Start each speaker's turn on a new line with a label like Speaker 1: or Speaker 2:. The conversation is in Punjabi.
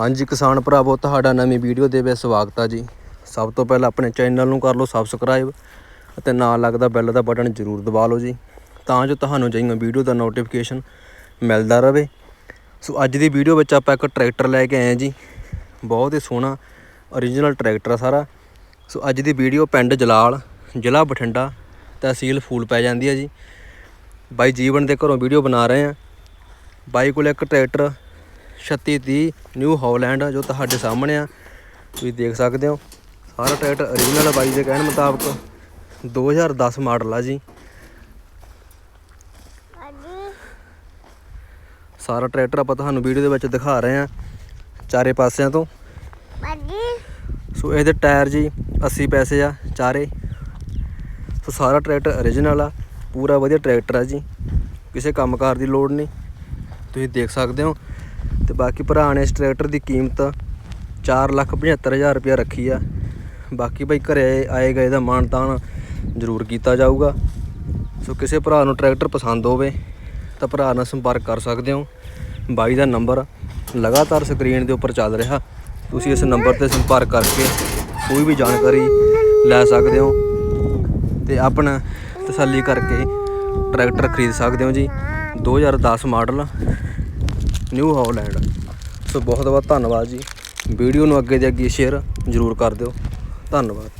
Speaker 1: ਹਾਂਜੀ ਕਿਸਾਨ ਭਰਾਵੋ, ਤੁਹਾਡਾ ਨਵੀਂ ਵੀਡੀਓ ਦੇ ਵਿੱਚ ਸਵਾਗਤ ਆ ਜੀ। ਸਭ ਤੋਂ ਪਹਿਲਾਂ ਆਪਣੇ ਚੈਨਲ ਨੂੰ ਕਰ ਲਓ ਸਬਸਕ੍ਰਾਈਬ ਅਤੇ ਨਾਲ ਲੱਗਦਾ ਬੈਲ ਦਾ ਬਟਨ ਜ਼ਰੂਰ ਦਬਾ ਲਓ ਜੀ, ਤਾਂ ਜੋ ਤੁਹਾਨੂੰ ਜਿਹੀਆਂ ਵੀਡੀਓ ਦਾ ਨੋਟੀਫਿਕੇਸ਼ਨ ਮਿਲਦਾ ਰਹੇ। ਸੋ ਅੱਜ ਦੀ ਵੀਡੀਓ ਵਿੱਚ ਆਪਾਂ ਇੱਕ ਟਰੈਕਟਰ ਲੈ ਕੇ ਆਏ ਹਾਂ ਜੀ। ਬਹੁਤ ਹੀ ਸੋਹਣਾ origignal ਟਰੈਕਟਰ ਆ ਸਾਰਾ। ਸੋ ਅੱਜ ਦੀ ਵੀਡੀਓ ਪਿੰਡ ਜਲਾਲ, ਜ਼ਿਲ੍ਹਾ ਬਠਿੰਡਾ ਤਹਿਸੀਲ ਫੂਲ ਪੈ ਜਾਂਦੀ ਹੈ ਜੀ। ਬਾਈ ਜੀਵਨ ਦੇ ਘਰੋਂ ਵੀਡੀਓ ਬਣਾ ਰਹੇ ਆ। ਬਾਈ ਕੋਲ ਇੱਕ ਟਰੈਕਟਰ 3630 ਨਿਊ ਹਾਲੈਂਡ ਜੋ ਤੁਹਾਡੇ ਸਾਹਮਣੇ ਆ। ਤੁਸੀਂ ਦੇਖ ਸਕਦੇ ਹੋ ਸਾਰਾ ਟਰੈਕਟਰ origignal ਆ ਬਾਈ ਦੇ ਕਹਿਣ ਮੁਤਾਬਕ। 2010 ਮਾਡਲ ਆ ਜੀ। ਸਾਰਾ ਟਰੈਕਟਰ ਆਪਾਂ ਤੁਹਾਨੂੰ ਵੀਡੀਓ ਦੇ ਵਿੱਚ ਦਿਖਾ ਰਹੇ ਆ ਚਾਰੇ ਪਾਸਿਆਂ ਤੋਂ। ਸੋ ਇਹਦੇ ਟਾਇਰ ਜੀ 80 ਪੈਸੇ ਆ ਚਾਰੇ। ਸੋ ਸਾਰਾ ਟਰੈਕਟਰ origignal ਆ ਪੂਰਾ ਵਧੀਆ ਟਰੈਕਟਰ ਆ ਜੀ। ਕਿਸੇ ਕੰਮਕਾਰ ਦੀ ਲੋੜ ਨਹੀਂ। ਤੁਸੀਂ ਦੇਖ ਸਕਦੇ ਹੋ ਤੇ ਬਾਕੀ ਭਰਾ ਨੇ ਇਸ ਟਰੈਕਟਰ ਦੀ ਕੀਮਤ 475000 ਰੁਪਇਆ ਰੱਖੀ ਆ। ਬਾਕੀ ਭਾਈ ਘਰੇ ਆਏ ਗਏ ਦਾ ਮਾਣ ਤਾਣ ਜ਼ਰੂਰ ਕੀਤਾ ਜਾਊਗਾ। ਸੋ ਕਿਸੇ ਭਰਾ ਨੂੰ ਟਰੈਕਟਰ ਪਸੰਦ ਹੋਵੇ ਤਾਂ ਭਰਾ ਨਾਲ ਸੰਪਰਕ ਕਰ ਸਕਦੇ ਹੋ। ਬਾਈ ਦਾ ਨੰਬਰ ਲਗਾਤਾਰ ਸਕਰੀਨ ਦੇ ਉੱਪਰ ਚੱਲ ਰਿਹਾ। ਤੁਸੀਂ ਇਸ ਨੰਬਰ ਤੇ ਸੰਪਰਕ ਕਰਕੇ ਕੋਈ ਵੀ ਜਾਣਕਾਰੀ ਲੈ ਸਕਦੇ ਹੋ ਤੇ ਆਪਣਾ ਤਸੱਲੀ ਕਰਕੇ ਟਰੈਕਟਰ ਖਰੀਦ ਸਕਦੇ ਹੋ ਜੀ। 2010 ਮਾਡਲ ਨਿਊ ਹਾਲੈਂਡ ਸੋ ਬਹੁਤ ਬਹੁਤ ਧੰਨਵਾਦ ਜੀ। ਵੀਡੀਓ ਨੂੰ ਅੱਗੇ ਦੇ ਅੱਗੇ ਸ਼ੇਅਰ ਜ਼ਰੂਰ ਕਰ ਦਿਓ। ਧੰਨਵਾਦ।